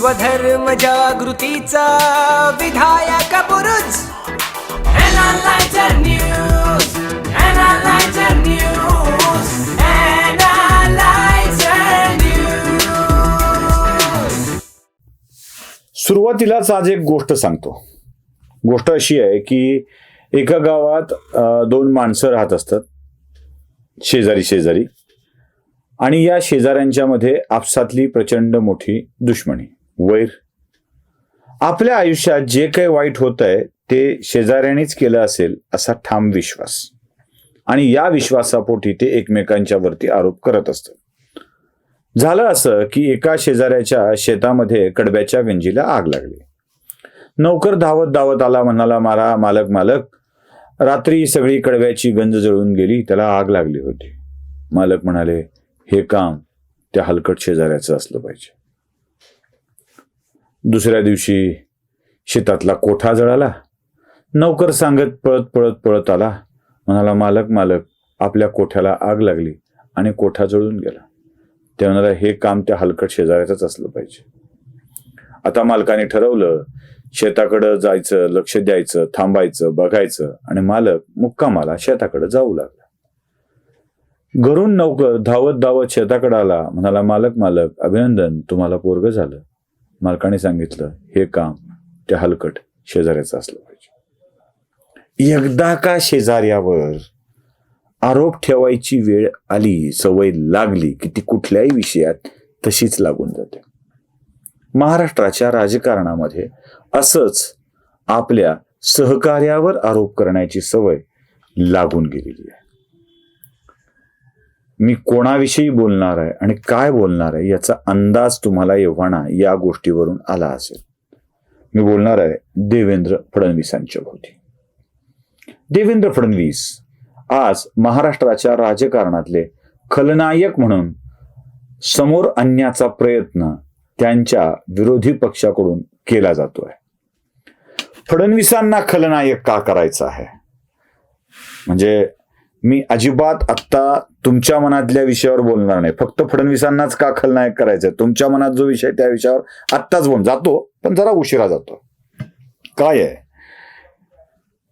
स्वधर्म जागृतीचा विधायक बुरुज. News. सुरुवातीलाच आज एक गोष्ट सांगतो. गोष्ट अशी आहे की एका गावात दोन माणसं राहत असतात. शेजारी शेजारी. आणि या शेजाऱ्यांच्या मध्ये आपसातली प्रचंड मोठी दुश्मनी. वैर. आपल्या आयुष्यात जे काही वाईट होत आहे ते शेजाऱ्यांनीच केलं असेल असा ठाम विश्वास. आणि या विश्वासापोटी ते एकमेकांच्या वरती आरोप करत असतात. झालं असं की एका शेजाऱ्याच्या शेतामध्ये कडब्याच्या गंजीला आग लागली. नौकर धावत धावत आला म्हणाला मारा मालक मालक. रात्री सगळी कडव्याची गंज जळून गेली त्याला आग लागली होती. मालक म्हणाले हे काम त्या हलकट शेजाऱ्याचं असलं पाहिजे. दुसऱ्या दिवशी शेतातला कोठा जळाला. नौकर सांगत पळत पळत पळत आला. म्हणाला मालक मालक आपल्या कोठ्याला आग लागली आणि कोठा जळून गेला ते म्हणाला हे काम त्या हलकट शेजाऱ्याचंच असलं पाहिजे आता मालकाने ठरवलं शेताकडं जायचं लक्ष द्यायचं थांबायचं बघायचं आणि मालक मुक्कामाला शेताकडे जाऊ लागला. घरून नौकर धावत धावत शेताकडे आला. म्हणाला मालक मालक अभिनंदन तुम्हाला पोरग झालं. मालकाने सांगितलं हे काम त्या हलकट शेजाऱ्याचं असलं पाहिजे. एकदा का शेजाऱ्यावर आरोप ठेवायची वेळ आली सवय लागली की ती कुठल्याही विषयात तशीच लागून जाते. महाराष्ट्राच्या राजकारणामध्ये असंच आपल्या सहकार्यावर आरोप करण्याची सवय लागून गेलेली आहे. मी कोणाविषयी बोलणार आहे आणि काय बोलणार आहे याचा अंदाज तुम्हाला एव्हाना या गोष्टीवरून आला असेल. मी बोलणार आहे देवेंद्र फडणवीसांच्या भोवती. देवेंद्र फडणवीस आज महाराष्ट्राच्या राजकारणातले खलनायक म्हणून समोर आणण्याचा प्रयत्न त्यांच्या विरोधी पक्षाकडून केला जातोय. फडणवीसांना खलनायक का करायचा आहे? म्हणजे मी अजिबात आत्ता तुमच्या मनातल्या विषयावर बोलणार नाही. फक्त फडणवीसांनाच का खलनायक करायचं तुमच्या मनात जो विषय त्या विषयावर आत्ताच बोल. जातो पण जरा उशिरा जातो. काय आहे?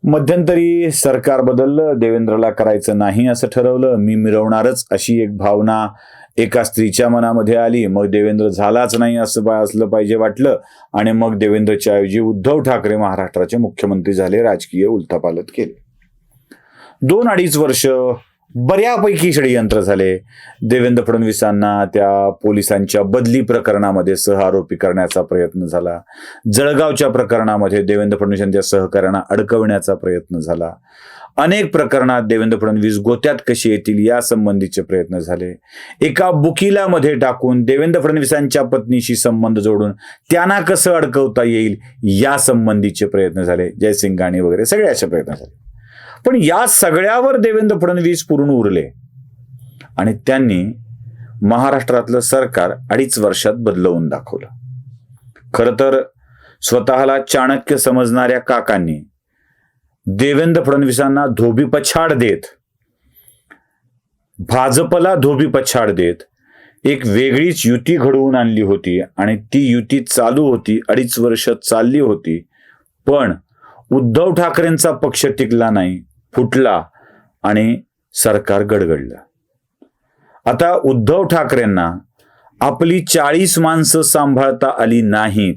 मध्यंतरी सरकार बदललं देवेंद्रला करायचं नाही असं ठरवलं मी मिरवणारच अशी एक भावना एका स्त्रीच्या मनामध्ये आली. मग देवेंद्र झालाच नाही असं असलं पाहिजे वाटलं. आणि मग देवेंद्रच्या ऐवजी उद्धव ठाकरे महाराष्ट्राचे मुख्यमंत्री झाले राजकीय उलथापालत केले. दोन अडीच वर्ष बऱ्यापैकी षडयंत्र झाले. देवेंद्र फडणवीसांना त्या पोलिसांच्या बदली प्रकरणामध्ये सहआरोपी करण्याचा प्रयत्न झाला. जळगावच्या प्रकरणामध्ये देवेंद्र फडणवीसांच्या सहकार्यांना अडकवण्याचा प्रयत्न झाला. अनेक प्रकरणात देवेंद्र फडणवीस गोत्यात कशी येतील या संबंधीचे प्रयत्न झाले. एका बुकिलामध्ये टाकून देवेंद्र फडणवीसांच्या पत्नीशी संबंध जोडून त्यांना कसं अडकवता येईल या संबंधीचे प्रयत्न झाले. जयसिंग गाणी वगैरे सगळे असे प्रयत्न झाले. पण या सगळ्यावर देवेंद्र फडणवीस पूर्ण उरले. आणि त्यांनी महाराष्ट्रातलं सरकार अडीच वर्षात बदलवून दाखवलं. खरं तर स्वतःला चाणक्य समजणाऱ्या काकांनी देवेंद्र फडणवीसांना धोबी पछाड देत भाजपला धोबी पछाड देत एक वेगळीच युती घडवून आणली होती आणि ती युती चालू होती अडीच वर्ष चालली होती पण उद्धव ठाकरेंचा पक्ष टिकला नाही. फुटला आणि सरकार गडगडलं. आता उद्धव ठाकरेंना आपली चाळीस माणसं सांभाळता आली नाहीत.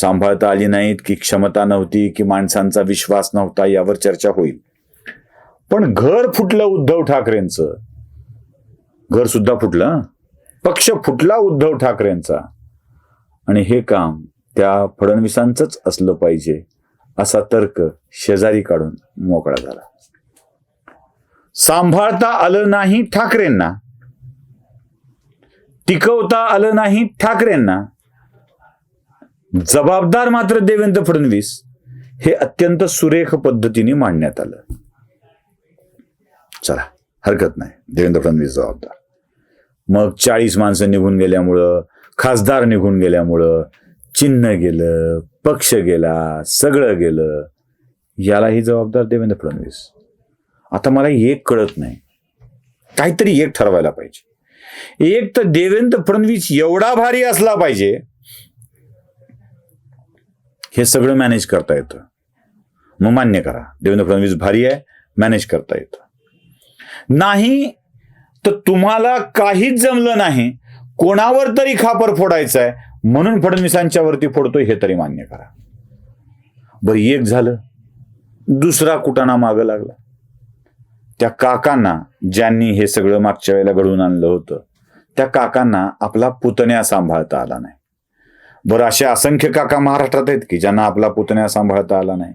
सांभाळता आली नाहीत की क्षमता नव्हती की माणसांचा विश्वास नव्हता यावर चर्चा होईल. पण घर फुटलं उद्धव ठाकरेंचं. घर सुद्धा फुटलं पक्ष फुटला उद्धव ठाकरेंचा. आणि हे काम त्या फडणवीसांचंच असलं पाहिजे. असा तर्क शेजारी काढून मोकळा झाला. सांभाळता आलं नाही ठाकरेंना. टिकवता आलं नाही ठाकरेंना. जबाबदार मात्र देवेंद्र फडणवीस हे अत्यंत सुरेख पद्धतीने मांडण्यात आलं. चला हरकत नाही. देवेंद्र फडणवीस जबाबदार. मग चाळीस माणसं निघून गेल्यामुळं खासदार निघून गेल्यामुळं चिन्ह गेलं पक्ष गेला सगळं गेलं यालाही जबाबदार देवेंद्र फडणवीस. आता मला एक कळत नाही. काहीतरी एक ठरवायला पाहिजे. एक तर देवेंद्र फडणवीस एवढा भारी असला पाहिजे हे सगळं मॅनेज करता येतं. मग मान्य करा देवेंद्र फडणवीस भारी आहे मॅनेज करता येतं. नाही तर तुम्हाला काहीच जमलं नाही. कोणावर तरी खापर फोडायचं आहे म्हणून फडणवीसांच्या वरती फोडतोय हे तरी मान्य करा. बरं एक झालं. दुसरा कुटाणा मागं लागला. त्या काकांना ज्यांनी हे सगळं मागच्या वेळेला घडवून आणलं होतं त्या काकांना आपला पुतण्या सांभाळता आला नाही. बरं असे असंख्य काका महाराष्ट्रात आहेत की ज्यांना आपला पुतण्या सांभाळता आला नाही.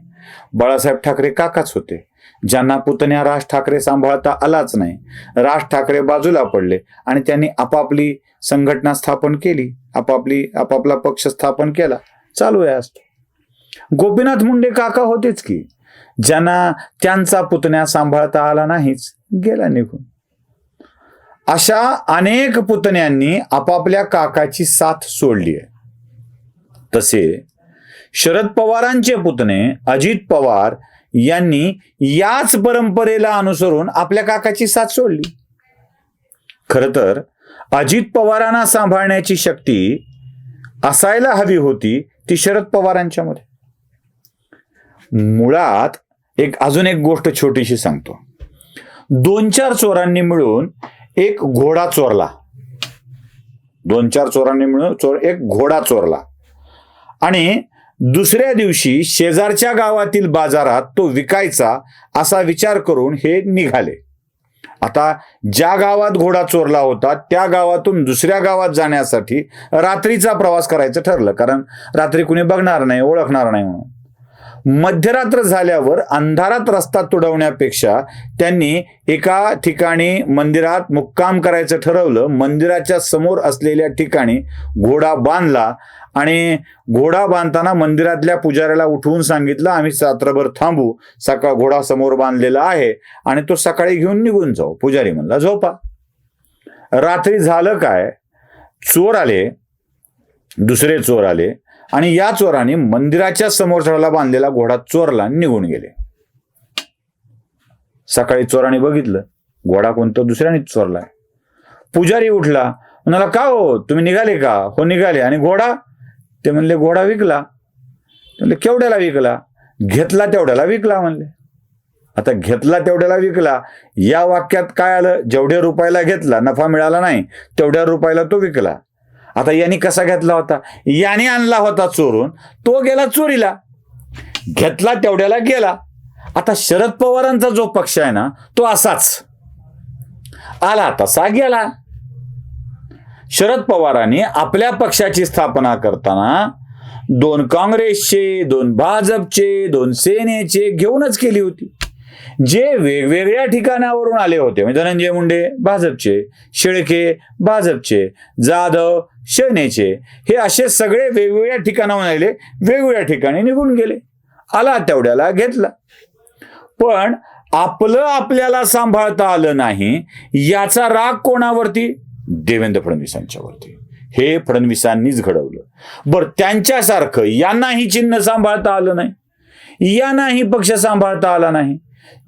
बाळासाहेब ठाकरे काकाच होते. ज्यांना पुतण्या राज ठाकरे सांभाळता आलाच नाही. राज ठाकरे बाजूला पडले आणि त्यांनी आपापली संघटना स्थापन केली. आपापली आपापला पक्ष स्थापन केला. चालू आहे असतो गोपीनाथ मुंडे काका होतेच की. ज्यांना त्यांचा पुतण्या सांभाळता आला नाहीच गेला निघून. अशा अनेक पुतण्यांनी आपापल्या काकाची साथ सोडली आहे. तसे शरद पवारांचे पुतणे अजित पवार यांनी याच परंपरेला अनुसरून आपल्या काकाची साथ सोडली. खर तर अजित पवारांना सांभाळण्याची शक्ती असायला हवी होती ती शरद पवारांच्या मध्ये. मुळात एक अजून एक गोष्ट छोटीशी सांगतो. दोन चार चोरांनी मिळून एक घोडा चोरला. दोन चार चोरांनी मिळून चोर एक घोडा चोरला. आणि दुसऱ्या दिवशी शेजारच्या गावातील बाजारात तो विकायचा असा विचार करून हे निघाले. आता ज्या गावात घोडा चोरला होता त्या गावातून दुसऱ्या गावात जाण्यासाठी रात्रीचा प्रवास करायचं ठरलं. कारण रात्री कुणी बघणार नाही ओळखणार नाही म्हणून. मध्यरात्र झाल्यावर अंधारात रस्ता तुडवण्यापेक्षा त्यांनी एका ठिकाणी मंदिरात मुक्काम करायचं ठरवलं. मंदिराच्या समोर असलेल्या ठिकाणी घोडा बांधला आणि घोडा बांधताना मंदिरातल्या पुजाऱ्याला उठवून सांगितलं आम्ही रात्रभर थांबू सकाळ घोडा समोर बांधलेला आहे आणि तो सकाळी घेऊन निघून जाऊ. पुजारी म्हणला झोपा. रात्री झालं काय? चोर आले दुसरे चोर आले आणि या चोराने मंदिराच्या समोर चढायला बांधलेला घोडा चोरला आणि निघून गेले. सकाळी चोराने बघितलं घोडा कोणतं दुसऱ्याने चोरलाय. पुजारी उठला म्हणाला का हो? तुम्ही निघाले का? हो निघाले आणि घोडा ते म्हणले घोडा विकला. म्हणले केवढ्याला विकला? घेतला तेवढ्याला विकला म्हणले. आता घेतला तेवढ्याला विकला या वाक्यात काय आलं? जेवढ्या रुपयाला घेतला नफा मिळाला नाही तेवढ्या रुपयाला तो विकला. आता यांनी कसा घेतला होता? याने आणला होता चोरून तो गेला चोरीला. घेतला तेवढ्याला गेला. आता शरद पवारांचा जो पक्ष आहे ना तो असाच. आला तसा गेला. शरद पवारांनी आपल्या पक्षाची स्थापना करताना दोन काँग्रेसचे दोन भाजपचे दोन सेनेचे घेऊनच केली होती. जे वेगवेगळ्या ठिकाणावरून आले होते म्हणजे धनंजय मुंडे भाजपचे शेळके भाजपचे जाधव सेनेचे हे असे सगळे वेगवेगळ्या ठिकाणाहून आले वेगवेगळ्या ठिकाणी निघून गेले. आला तेवढ्याला घेतला. पण आपलं आपल्याला सांभाळता आलं नाही याचा राग कोणावरती? देवेंद्र फडणवीसांच्यावरती हे फडणवीसांनीच घडवलं. बरं त्यांच्यासारखं यांनाही चिन्ह सांभाळता आलं नाही. यांनाही पक्ष सांभाळता आला नाही.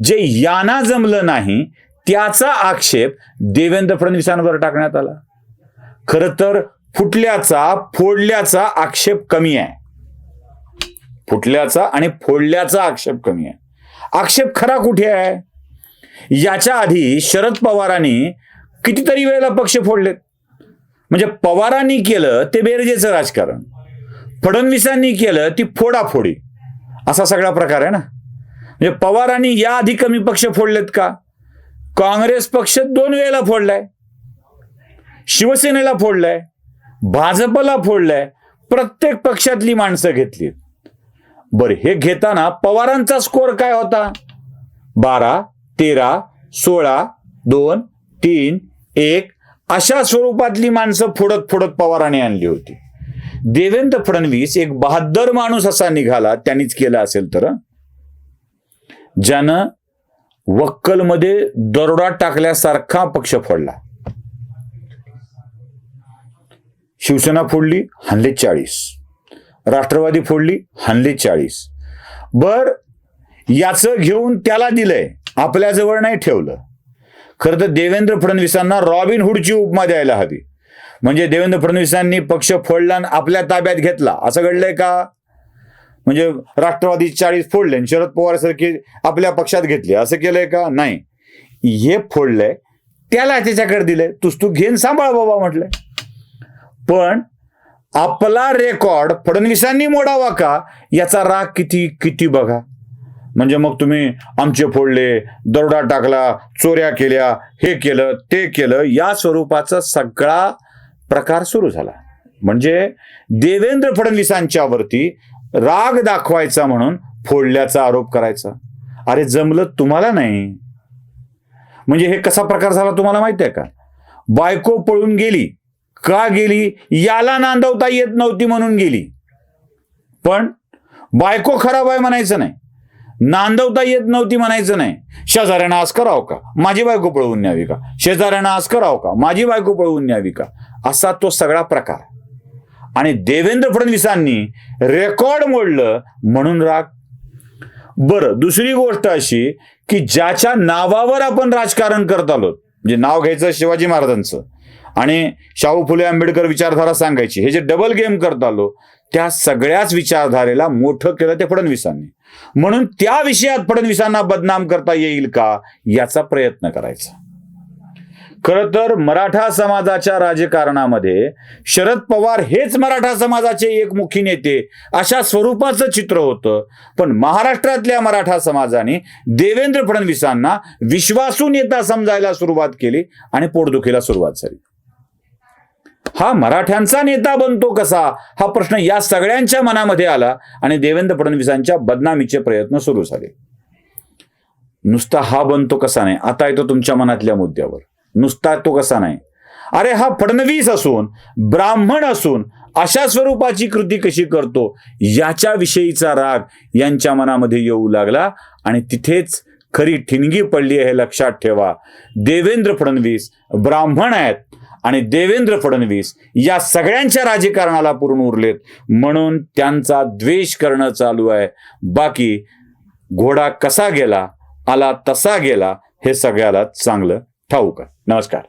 जे यांना जमलं नाही त्याचा आक्षेप देवेंद्र फडणवीसांवर टाकण्यात आला. खर तर फुटल्याचा फोडल्याचा आक्षेप कमी आहे. फुटल्याचा आणि फोडल्याचा आक्षेप कमी आहे. आक्षेप खरा कुठे आहे? याच्या आधी शरद पवारांनी कितीतरी वेळेला पक्ष फोडलेत. म्हणजे पवारांनी केलं ते बेरजेचं राजकारण. फडणवीसांनी केलं ती फोडाफोडी. असा सगळा प्रकार आहे ना? म्हणजे पवारांनी या आधी कमी पक्ष फोडलेत का? काँग्रेस पक्ष दोन वेळेला फोडलाय. शिवसेनेला फोडलाय. भाजपला फोडलाय. प्रत्येक पक्षातली माणसं घेतलीत. बरं हे घेताना पवारांचा स्कोर काय होता? बारा तेरा सोळा दोन तीन एक अशा स्वरूपातली माणसं फोडत फोडत पवाराने आणली होती. देवेंद्र फडणवीस एक बहादर माणूस असा निघाला त्यांनीच केला असेल तर. ज्यानं वक्कलमध्ये दरोडा टाकल्यासारखा पक्ष फोडला. शिवसेना फोडली हानले चाळीस. राष्ट्रवादी फोडली हानले चाळीस. बर याचं घेऊन त्याला दिलंय आपल्या जवळ नाही ठेवलं. खरं तर देवेंद्र फडणवीसांना रॉबिन हुडची उपमा द्यायला हवी. म्हणजे देवेंद्र फडणवीसांनी पक्ष फोडला आणि आपल्या ताब्यात घेतला. असं घडलंय का? म्हणजे राष्ट्रवादी चाळीस फोडले आणि शरद पवार सारखे आपल्या पक्षात घेतले. असं केलंय का? नाही. हे फोडलंय त्याला त्याच्याकडे दिलंय. तूच तू घेन सांभाळ बाबा म्हटलंय. पण आपला रेकॉर्ड फडणवीसांनी मोडावा का? याचा राग किती किती बघा. म्हणजे मग तुम्ही आमचे फोडले दरोडा टाकला चोऱ्या केल्या हे केलं ते केलं या स्वरूपाचा सगळा प्रकार सुरू झाला. म्हणजे देवेंद्र फडणवीसांच्यावरती राग दाखवायचा म्हणून फोडल्याचा आरोप करायचा. अरे जमलं तुम्हाला नाही. म्हणजे हे कसा प्रकार झाला तुम्हाला माहिती आहे का? बायको पळून गेली. का गेली? याला नांदवता येत नव्हती म्हणून गेली. पण बायको खराब आहे म्हणायचं नाही. नांदवता येत नव्हती म्हणायचं नाही. शेजाऱ्यांना आज करावं का? माझी बायको पळवून न्यावी का? शेजाऱ्यांना आज करावं का? माझी बायको पळवून न्यावी का? असा तो सगळा प्रकार. आणि देवेंद्र फडणवीसांनी रेकॉर्ड मोडलं म्हणून राग. बरं दुसरी गोष्ट अशी की ज्याच्या नावावर आपण राजकारण करत आलो म्हणजे नाव घ्यायचं शिवाजी महाराजांचं आणि शाहू फुले आंबेडकर विचारधारा सांगायची. हे जे डबल गेम करत आलो त्या सगळ्याच विचारधारेला मोठं केलं ते फडणवीसांनी. म्हणून त्या विषयात फडणवीसांना बदनाम करता येईल का? याचा प्रयत्न करायचा. खर तर मराठा समाजाच्या राजकारणामध्ये शरद पवार हेच मराठा समाजाचे एक मुखी नेते अशा स्वरूपाचं चित्र होतं. पण महाराष्ट्रातल्या मराठा समाजाने देवेंद्र फडणवीसांना विश्वासू नेता समजायला सुरुवात केली आणि पोटदुखीला सुरुवात झाली. हा मराठ्यांचा नेता बनतो कसा? हा प्रश्न या सगळ्यांच्या मनामध्ये आला आणि देवेंद्र फडणवीसांच्या बदनामीचे प्रयत्न सुरू झाले. नुसता हा बनतो कसा नाही? आता येतो तुमच्या मनातल्या मुद्द्यावर. नुसता तो कसा नाही. अरे हा फडणवीस असून ब्राह्मण असून अशा स्वरूपाची कृती कशी करतो याच्या विषयीचा राग यांच्या मनामध्ये येऊ लागला आणि तिथेच खरी ठिणगी पडली आहे लक्षात ठेवा. देवेंद्र फडणवीस ब्राह्मण आहेत आणि देवेंद्र फडणवीस या सगळ्यांच्या राजकारणाला पुरून उरलेत. म्हणून त्यांचा द्वेष करणं चालू आहे. बाकी घोडा कसा गेला आला तसा गेला हे सगळ्याला चांगलं ठाऊक आहे नमस्कार